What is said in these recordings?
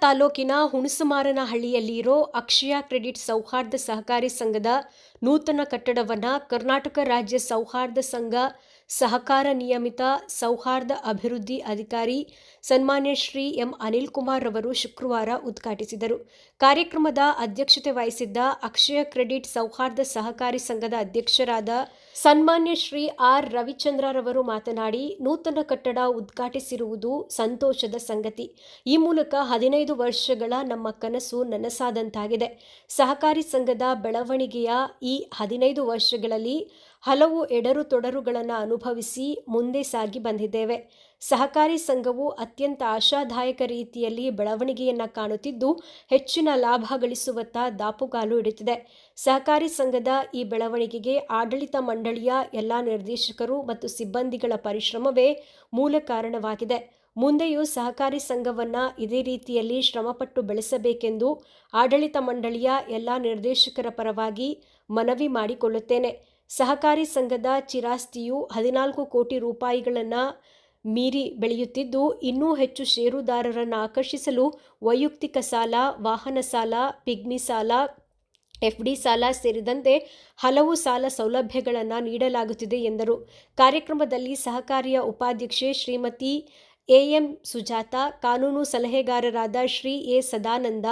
ತಾಲೂಕಿನ ಹುಣಸಮಾರನಹಳ್ಳಿಯಲ್ಲಿರೋ ಅಕ್ಷಯ ಕ್ರೆಡಿಟ್ ಸೌಹಾರ್ದ ಸಹಕಾರಿ ಸಂಘದ ನೂತನ ಕಟ್ಟಡವನ್ನು ಕರ್ನಾಟಕ ರಾಜ್ಯ ಸೌಹಾರ್ದ ಸಂಘ ಸಹಕಾರ ನಿಯಮಿತ ಸೌಹಾರ್ದ ಅಭಿವೃದ್ಧಿ ಅಧಿಕಾರಿ ಸನ್ಮಾನ್ಯ ಶ್ರೀ ಎಂ ಅನಿಲ್ ಕುಮಾರ್ ರವರು ಶುಕ್ರವಾರ ಉದ್ಘಾಟಿಸಿದರು. ಕಾರ್ಯಕ್ರಮದ ಅಧ್ಯಕ್ಷತೆ ವಹಿಸಿದ್ದ ಅಕ್ಷಯ ಕ್ರೆಡಿಟ್ ಸೌಹಾರ್ದ ಸಹಕಾರಿ ಸಂಘದ ಅಧ್ಯಕ್ಷರಾದ ಸನ್ಮಾನ್ಯ ಶ್ರೀ ಆರ್ ರವಿಚಂದ್ರರವರು ಮಾತನಾಡಿ, ನೂತನ ಕಟ್ಟಡ ಉದ್ಘಾಟಿಸಿರುವುದು ಸಂತೋಷದ ಸಂಗತಿ. ಈ ಮೂಲಕ ಹದಿನೈದು ವರ್ಷಗಳ ನಮ್ಮ ಕನಸು ನನಸಾದಂತಾಗಿದೆ. ಸಹಕಾರಿ ಸಂಘದ ಬೆಳವಣಿಗೆಯ ಈ ಹದಿನೈದು ವರ್ಷಗಳಲ್ಲಿ ಹಲವು ಎಡರು ತೊಡರುಗಳನ್ನು ಅನುಭವಿಸಿ ಮುಂದೆ ಸಾಗಿ ಬಂದಿದ್ದೇವೆ. ಸಹಕಾರಿ ಸಂಘವು ಅತ್ಯಂತ ಆಶಾದಾಯಕ ರೀತಿಯಲ್ಲಿ ಬೆಳವಣಿಗೆಯನ್ನು ಕಾಣುತ್ತಿದ್ದು, ಹೆಚ್ಚಿನ ಲಾಭ ಗಳಿಸುವತ್ತ ದಾಪುಗಾಲು ಇಡುತ್ತಿದೆ ಸಹಕಾರಿ ಸಂಘದ ಈ ಬೆಳವಣಿಗೆಗೆ ಆಡಳಿತ ಮಂಡಳಿಯ ಎಲ್ಲ ನಿರ್ದೇಶಕರು ಮತ್ತು ಸಿಬ್ಬಂದಿಗಳ ಪರಿಶ್ರಮವೇ ಮೂಲ ಕಾರಣವಾಗಿದೆ. ಮುಂದೆಯೂ ಸಹಕಾರಿ ಸಂಘವನ್ನು ಇದೇ ರೀತಿಯಲ್ಲಿ ಶ್ರಮಪಟ್ಟು ಬೆಳೆಸಬೇಕೆಂದು ಆಡಳಿತ ಮಂಡಳಿಯ ಎಲ್ಲ ನಿರ್ದೇಶಕರ ಪರವಾಗಿ ಮನವಿ ಮಾಡಿಕೊಳ್ಳುತ್ತೇನೆ. ಸಹಕಾರಿ ಸಂಘದ ಚಿರಾಸ್ತಿಯು ಹದಿನಾಲ್ಕು ಕೋಟಿ ರೂಪಾಯಿಗಳನ್ನು ಮೀರಿ ಬೆಳೆಯುತ್ತಿದ್ದು, ಇನ್ನೂ ಹೆಚ್ಚು ಷೇರುದಾರರನ್ನು ಆಕರ್ಷಿಸಲು ವೈಯಕ್ತಿಕ ಸಾಲ, ವಾಹನ ಸಾಲ, ಪಿಗ್ಮಿ ಸಾಲ ಎಫ್ಡಿ ಸಾಲ ಸೇರಿದಂತೆ ಹಲವು ಸಾಲ ಸೌಲಭ್ಯಗಳನ್ನು ನೀಡಲಾಗುತ್ತಿದೆ ಎಂದರು. ಕಾರ್ಯಕ್ರಮದಲ್ಲಿ ಸಹಕಾರಿಯ ಉಪಾಧ್ಯಕ್ಷೆ ಶ್ರೀಮತಿ ಎಎಂ ಸುಜಾತ, ಕಾನೂನು ಸಲಹೆಗಾರರಾದ ಶ್ರೀ ಎ ಸದಾನಂದ,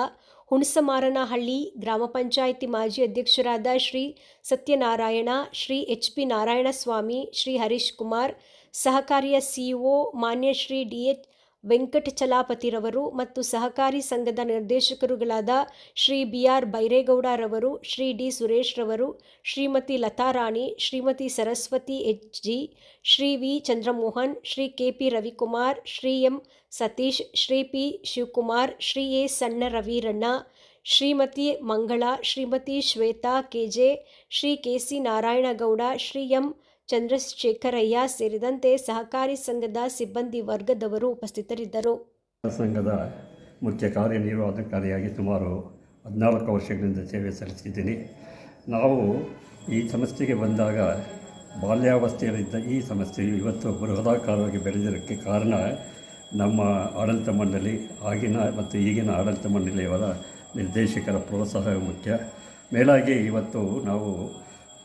ಹುಣಸಮಾರನಹಳ್ಳಿ ಗ್ರಾಮ ಪಂಚಾಯಿತಿ ಮಾಜಿ ಅಧ್ಯಕ್ಷರಾದ ಶ್ರೀ ಸತ್ಯನಾರಾಯಣ, ಶ್ರೀ ಎಚ್ ಪಿ ನಾರಾಯಣಸ್ವಾಮಿ, ಶ್ರೀ ಹರೀಶ್ ಕುಮಾರ್, ಸಹಕಾರಿಯ ಸಿಇಒ ಮಾನ್ಯ ಶ್ರೀ ಡಿ ಎಚ್ ವೆಂಕಟಚಲಾಪತಿರವರು ಮತ್ತು ಸಹಕಾರಿ ಸಂಘದ ನಿರ್ದೇಶಕರುಗಳಾದ ಶ್ರೀ ಬಿ ಆರ್ ಬೈರೇಗೌಡರವರು, Shri D ಸುರೇಶ್ರವರು, Shrimati Latarani Shrimati Saraswati H G, Shri V Chandramohan, Shri K P Ravikumar, Shri M Satish, Shri P Shivakumar, Shri A Sanna Raveeranna Shrimati Mangala, Shrimati Shweta KJ Shri K C Narayanagowda, Shri M Chandrashekaraiah ಸೇರಿದಂತೆ ಸಹಕಾರಿ ಸಂಘದ ಸಿಬ್ಬಂದಿ ವರ್ಗದವರು ಉಪಸ್ಥಿತರಿದ್ದರು. ಸಂಘದ ಮುಖ್ಯ ಕಾರ್ಯನಿರ್ವಹಣಾಧಿಕಾರಿಯಾಗಿ ಸುಮಾರು ಹದಿನಾಲ್ಕು ವರ್ಷಗಳಿಂದ ಸೇವೆ ಸಲ್ಲಿಸಿದ್ದೀನಿ ನಾವು ಈ ಸಮಸ್ಯೆಗೆ ಬಂದಾಗ ಬಾಲ್ಯಾವಸ್ಥೆಯಲ್ಲಿದ್ದ ಈ ಸಮಸ್ಯೆಯು ಇವತ್ತು ಬೃಹದಾಕಾರವಾಗಿ ಬೆಳೆದಿರೋಕ್ಕೆ ಕಾರಣ ನಮ್ಮ ಆಡಳಿತ ಮಂಡಳಿ, ಆಗಿನ ಮತ್ತು ಈಗಿನ ಆಡಳಿತ ಮಂಡಳಿಯವರ ನಿರ್ದೇಶಕರ ಪ್ರೋತ್ಸಾಹ ಮುಖ್ಯ. ಮೇಲಾಗಿ ಇವತ್ತು ನಾವು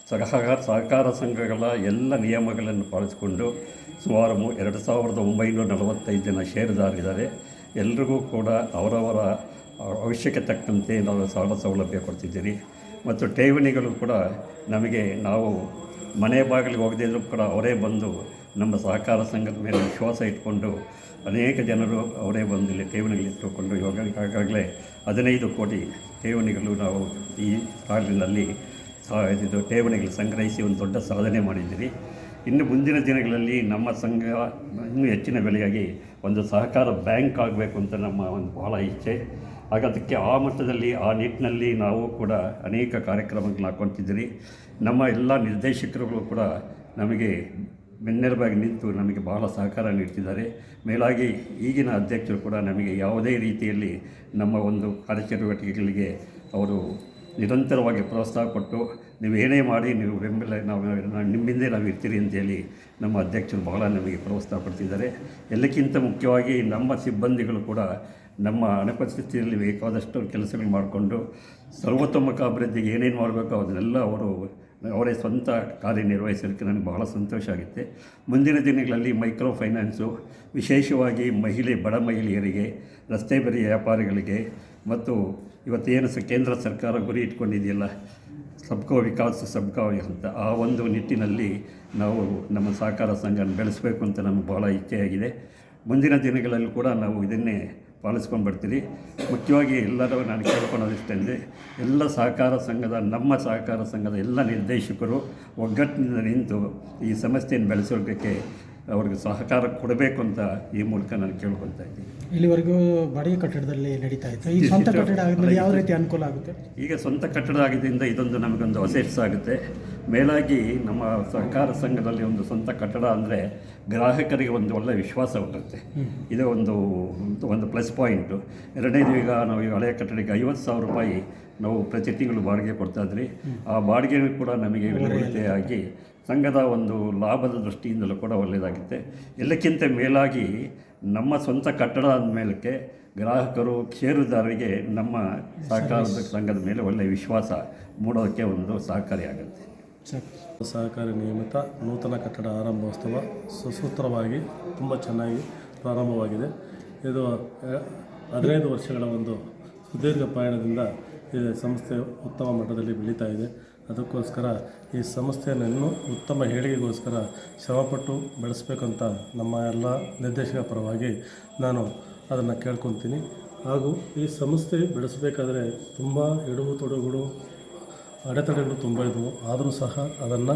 ಸಹಕಾರ ಸಹಕಾರ ಸಂಘಗಳ ಎಲ್ಲ ನಿಯಮಗಳನ್ನು ಪಾಲಿಸಿಕೊಂಡು ಸುಮಾರು ಮೂ ಎರಡು ಸಾವಿರದ ಒಂಬೈನೂರ ನಲವತ್ತೈದು ಜನ ಷೇರುದಾರರಿದ್ದಾರೆ. ಎಲ್ರಿಗೂ ಕೂಡ ಅವರವರ ಅವಶ್ಯಕ್ಕೆ ತಕ್ಕಂತೆ ನಾವು ಸಾಲ ಸೌಲಭ್ಯ ಕೊಡ್ತಿದ್ದೀರಿ. ಮತ್ತು ಠೇವಣಿಗಳು ಕೂಡ ನಮಗೆ ನಾವು ಮನೆ ಬಾಗಿಲಿಗೆ ಹೋಗದಿದ್ದರೂ ಕೂಡ ಅವರೇ ಬಂದು ನಮ್ಮ ಸಹಕಾರ ಸಂಘದ ಮೇಲೆ ವಿಶ್ವಾಸ ಇಟ್ಕೊಂಡು ಅನೇಕ ಜನರು ಅವರೇ ಬಂದು ಇಲ್ಲಿ ಠೇವಣಿಗಳಿಟ್ಟುಕೊಂಡು ಇವಾಗ ಈಗಾಗಲೇ ಹದಿನೈದು ಕೋಟಿ ಠೇವಣಿಗಳು ನಾವು ಈ ಸಾಲಿನಲ್ಲಿ ಇದು ಠೇವಣಿಗಳು ಸಂಗ್ರಹಿಸಿ ಒಂದು ದೊಡ್ಡ ಸಾಧನೆ ಮಾಡಿದ್ದೀರಿ. ಇನ್ನು ಮುಂದಿನ ದಿನಗಳಲ್ಲಿ ನಮ್ಮ ಸಂಘ ಇನ್ನೂ ಹೆಚ್ಚಿನ ಬೆಲೆಯಾಗಿ ಒಂದು ಸಹಕಾರ ಬ್ಯಾಂಕ್ ಆಗಬೇಕು ಅಂತ ನಮ್ಮ ಒಂದು ಬಹಳ ಇಚ್ಛೆ. ಹಾಗಾದಕ್ಕೆ ಆ ಮಟ್ಟದಲ್ಲಿ, ಆ ನಿಟ್ಟಿನಲ್ಲಿ ನಾವು ಕೂಡ ಅನೇಕ ಕಾರ್ಯಕ್ರಮಗಳನ್ನ ಹಾಕ್ಕೊತಿದ್ದೀರಿ ನಮ್ಮ ಎಲ್ಲ ನಿರ್ದೇಶಕರುಗಳು ಕೂಡ ನಮಗೆ ಬೆನ್ನೆಲುಬಾಗಿ ನಿಂತು ನಮಗೆ ಬಹಳ ಸಹಕಾರ ನೀಡ್ತಿದ್ದಾರೆ. ಮೇಲಾಗಿ ಈಗಿನ ಅಧ್ಯಕ್ಷರು ಕೂಡ ನಮಗೆ ಯಾವುದೇ ರೀತಿಯಲ್ಲಿ ನಮ್ಮ ಒಂದು ಕಾರ್ಯಚಟುವಟಿಕೆಗಳಿಗೆ ಅವರು ನಿರಂತರವಾಗಿ ಪ್ರೋತ್ಸಾಹ ಕೊಟ್ಟು ನೀವು ಏನೇ ಮಾಡಿ, ನೀವು ಬೆಂಬಲ ನಾವು ನಿಮ್ಮಿಂದೇ ನಾವು ಇರ್ತೀರಿ ಅಂತೇಳಿ ನಮ್ಮ ಅಧ್ಯಕ್ಷರು ಬಹಳ ನಮಗೆ ಪ್ರೋತ್ಸಾಹ ಪಡ್ತಿದ್ದಾರೆ ಎಲ್ಲಕ್ಕಿಂತ ಮುಖ್ಯವಾಗಿ ನಮ್ಮ ಸಿಬ್ಬಂದಿಗಳು ಕೂಡ ನಮ್ಮ ಅನುಪಸ್ಥಿತಿಯಲ್ಲಿ ಬೇಕಾದಷ್ಟು ಕೆಲಸಗಳು ಮಾಡಿಕೊಂಡು ಸರ್ವತೋಮುಖ ಅಭಿವೃದ್ಧಿಗೆ ಏನೇನು ಮಾಡಬೇಕೋ ಅದನ್ನೆಲ್ಲ ಅವರು ಅವರೇ ಸ್ವಂತ ಕಾರ್ಯನಿರ್ವಹಿಸೋದಕ್ಕೆ ನನಗೆ ಬಹಳ ಸಂತೋಷ ಆಗುತ್ತೆ. ಮುಂದಿನ ದಿನಗಳಲ್ಲಿ ಮೈಕ್ರೋ ಫೈನಾನ್ಸು, ವಿಶೇಷವಾಗಿ ಮಹಿಳೆ ಬಡ ಮಹಿಳೆಯರಿಗೆ, ರಸ್ತೆ ಬರಿ ವ್ಯಾಪಾರಿಗಳಿಗೆ ಮತ್ತು ಇವತ್ತೇನು ಸ ಕೇಂದ್ರ ಸರ್ಕಾರ ಗುರಿ ಇಟ್ಕೊಂಡಿದೆಯಲ್ಲ, ಸಬ್ಕೋ ವಿಕಾಸ್ ಸಬ್ಕೋ ಅಂತ ಆ ಒಂದು ನಿಟ್ಟಿನಲ್ಲಿ ನಾವು ನಮ್ಮ ಸಹಕಾರ ಸಂಘನ ಬೆಳೆಸಬೇಕು ಅಂತ ನಮಗೆ ಭಾಳ ಇಚ್ಛೆಯಾಗಿದೆ. ಮುಂದಿನ ದಿನಗಳಲ್ಲಿ ಕೂಡ ನಾವು ಇದನ್ನೇ ಪಾಲಿಸ್ಕೊಂಡು ಬರ್ತೀರಿ ಮುಖ್ಯವಾಗಿ ಎಲ್ಲರೂ ನಾನು ಕೇಳ್ಕೊಳ್ಳೋದಿಷ್ಟೇ ಎಲ್ಲ ಸಹಕಾರ ಸಂಘದ, ನಮ್ಮ ಸಹಕಾರ ಸಂಘದ ಎಲ್ಲ ನಿರ್ದೇಶಕರು ಒಗ್ಗಟ್ಟಿನಿಂದ ನಿಂತು ಈ ಸಮಸ್ಯೆಯನ್ನು ಬೆಳೆಸೋದಕ್ಕೆ ಅವ್ರಿಗೆ ಸಹಕಾರ ಕೊಡಬೇಕು ಅಂತ ಈ ಮೂಲಕ ನಾನು ಕೇಳ್ಕೊಳ್ತಾ ಇದ್ದೀನಿ. ಇಲ್ಲಿವರೆಗೂ ಬಾಡಿಗೆ ಕಟ್ಟಡದಲ್ಲಿ ನಡೀತಾ ಇತ್ತು. ಈ ಸ್ವಂತ ಕಟ್ಟಡ ಆದಮೇಲೆ ಯಾವ ರೀತಿ ಅನುಕೂಲ ಆಗುತ್ತೆ? ಈಗ ಸ್ವಂತ ಕಟ್ಟಡ ಆಗಿದ್ದರಿಂದ ಇದೊಂದು ನಮಗೊಂದು ಹೊಸ ಆಗುತ್ತೆ. ಮೇಲಾಗಿ ನಮ್ಮ ಸಹಕಾರ ಸಂಘದಲ್ಲಿ ಒಂದು ಸ್ವಂತ ಕಟ್ಟಡ ಅಂದರೆ ಗ್ರಾಹಕರಿಗೆ ಒಂದು ಒಳ್ಳೆಯ ವಿಶ್ವಾಸ ಬರುತ್ತೆ ಇದು ಒಂದು ಒಂದು ಪ್ಲಸ್ ಪಾಯಿಂಟು. ಎರಡನೇದು ಈಗ ನಾವು ಈ ಹಳೆಯ ಕಟ್ಟಡಕ್ಕೆ ಐವತ್ತು ಸಾವಿರ ರೂಪಾಯಿ ನಾವು ಪ್ರತಿ ತಿಂಗಳು ಬಾಡಿಗೆ ಕೊಡ್ತಾ ಇದ್ರಿ. ಆ ಬಾಡಿಗೆ ಕೂಡ ನಮಗೆ ಉಳಿತಾಯ ಸಂಘದ ಒಂದು ಲಾಭದ ದೃಷ್ಟಿಯಿಂದಲೂ ಕೂಡ ಒಳ್ಳೆಯದಾಗುತ್ತೆ. ಎಲ್ಲಕ್ಕಿಂತ ಮೇಲಾಗಿ ನಮ್ಮ ಸ್ವಂತ ಕಟ್ಟಡ ಅಂದಮೇಲಕ್ಕೆ ಗ್ರಾಹಕರು ಷೇರುದಾರರಿಗೆ ನಮ್ಮ ಸಹಕಾರದ ಸಂಘದ ಮೇಲೆ ಒಳ್ಳೆಯ ವಿಶ್ವಾಸ ಮೂಡೋದಕ್ಕೆ ಒಂದು ಸಹಕಾರಿಯಾಗುತ್ತೆ ಸಹಕಾರಿ ನಿಯಮಿತ ನೂತನ ಕಟ್ಟಡ ಆರಂಭೋತ್ಸವ ಸುಸೂತ್ರವಾಗಿ ತುಂಬ ಚೆನ್ನಾಗಿ ಪ್ರಾರಂಭವಾಗಿದೆ. ಇದು ಹದಿನೈದು ವರ್ಷಗಳ ಒಂದು ಸುದೀರ್ಘ ಪಯಣದಿಂದ ಈ ಸಂಸ್ಥೆ ಉತ್ತಮ ಮಟ್ಟದಲ್ಲಿ ಬೆಳೀತಾ ಇದೆ. ಅದಕ್ಕೋಸ್ಕರ ಈ ಸಂಸ್ಥೆಯನ್ನು ಇನ್ನೂ ಉತ್ತಮ ಹೇಳಿಕೆಗೋಸ್ಕರ ಶ್ರಮಪಟ್ಟು ಬೆಳೆಸಬೇಕಂತ ನಮ್ಮ ಎಲ್ಲ ನಿರ್ದೇಶಕರ ಪರವಾಗಿ ನಾನು ಅದನ್ನು ಕೇಳ್ಕೊತೀನಿ. ಹಾಗೂ ಈ ಸಂಸ್ಥೆ ಬೆಳೆಸಬೇಕಾದ್ರೆ ತುಂಬ ಎಡವು ತೊಡಗುಗಳು, ಅಡೆತಡೆಗಳು ತುಂಬ ಇದ್ದವು. ಆದರೂ ಸಹ ಅದನ್ನು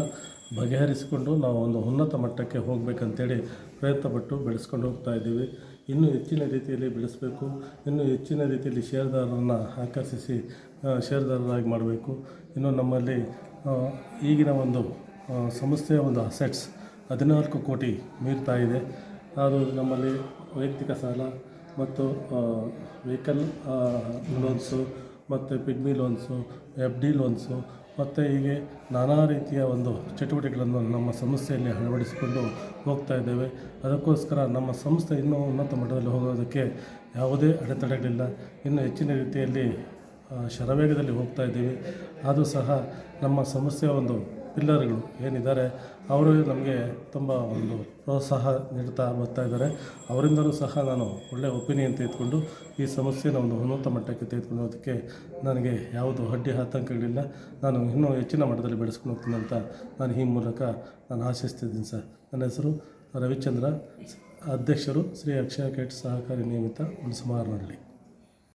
ಬಗೆಹರಿಸಿಕೊಂಡು ನಾವು ಒಂದು ಉನ್ನತ ಮಟ್ಟಕ್ಕೆ ಹೋಗಬೇಕಂತೇಳಿ ಪ್ರಯತ್ನಪಟ್ಟು ಬೆಳೆಸ್ಕೊಂಡು ಹೋಗ್ತಾ ಇದ್ದೀವಿ. ಇನ್ನೂ ಹೆಚ್ಚಿನ ರೀತಿಯಲ್ಲಿ ಬೆಳೆಸಬೇಕು, ಇನ್ನೂ ಹೆಚ್ಚಿನ ರೀತಿಯಲ್ಲಿ ಷೇರುದಾರರನ್ನು ಆಕರ್ಷಿಸಿ ಷೇರುದಾರರಾಗಿ ಮಾಡಬೇಕು. ಇನ್ನು ನಮ್ಮಲ್ಲಿ ಈಗಿನ ಒಂದು ಸಂಸ್ಥೆಯ ಒಂದು ಅಸೆಟ್ಸ್ ಹದಿನಾಲ್ಕು ಕೋಟಿ ಮೀರ್ತಾ ಇದೆ. ಅದು ನಮ್ಮಲ್ಲಿ ವೈಯಕ್ತಿಕ ಸಾಲ ಮತ್ತು ವೆಹಿಕಲ್ ಲೋನ್ಸು ಮತ್ತು pigmy loans F D loans ಮತ್ತು ಹೀಗೆ ನಾನಾ ರೀತಿಯ ಒಂದು ಚಟುವಟಿಕೆಗಳನ್ನು ನಮ್ಮ ಸಂಸ್ಥೆಯಲ್ಲಿ ಅಳವಡಿಸಿಕೊಂಡು ಹೋಗ್ತಾ ಇದ್ದೇವೆ. ಅದಕ್ಕೋಸ್ಕರ ನಮ್ಮ ಸಂಸ್ಥೆ ಇನ್ನೂ ಉನ್ನತ ಮಟ್ಟದಲ್ಲಿ ಹೋಗೋದಕ್ಕೆ ಯಾವುದೇ ಅಡೆತಡೆಗಳಿಲ್ಲ. ಇನ್ನು ಹೆಚ್ಚಿನ ರೀತಿಯಲ್ಲಿ ಶರವೇಗದಲ್ಲಿ ಹೋಗ್ತಾ ಇದ್ದೀವಿ. ಆದರೂ ಸಹ ನಮ್ಮ ಸಂಸ್ಥೆಯ ಒಂದು ಪಿಲ್ಲರ್ಗಳು ಏನಿದ್ದಾರೆ, ಅವರು ನಮಗೆ ತುಂಬ ಒಂದು ಪ್ರೋತ್ಸಾಹ ನೀಡ್ತಾ ಬರ್ತಾ ಇದ್ದಾರೆ. ಅವರಿಂದಲೂ ಸಹ ನಾನು ಒಳ್ಳೆಯ ಒಪಿನಿಯನ್ ತೆಗೆದುಕೊಂಡು, ಈ ಸಮಸ್ಯೆನ ಒಂದು ಉನ್ನತ ಮಟ್ಟಕ್ಕೆ ತೆಗೆದುಕೊಳ್ಳೋದಕ್ಕೆ ನನಗೆ ಯಾವುದು ಅಡ್ಡಿ ಆತಂಕಗಳಿಲ್ಲ. ನಾನು ಇನ್ನೂ ಹೆಚ್ಚಿನ ಮಟ್ಟದಲ್ಲಿ ಬೆಳೆಸ್ಕೊಂಡು ಹೋಗ್ತೀನಿ ಅಂತ ನಾನು ಈ ಮೂಲಕ ನಾನು ಆಶಿಸ್ತಿದ್ದೀನಿ ಸರ್. ನನ್ನ ಹೆಸರು ರವಿಚಂದ್ರ, ಅಧ್ಯಕ್ಷರು ಶ್ರೀ ಅಕ್ಷಯ ಕೇಟ್ ಸಹಕಾರಿ ನಿಯಮಿತ ಹುಣಸಮಾರನಹಳ್ಳಿ.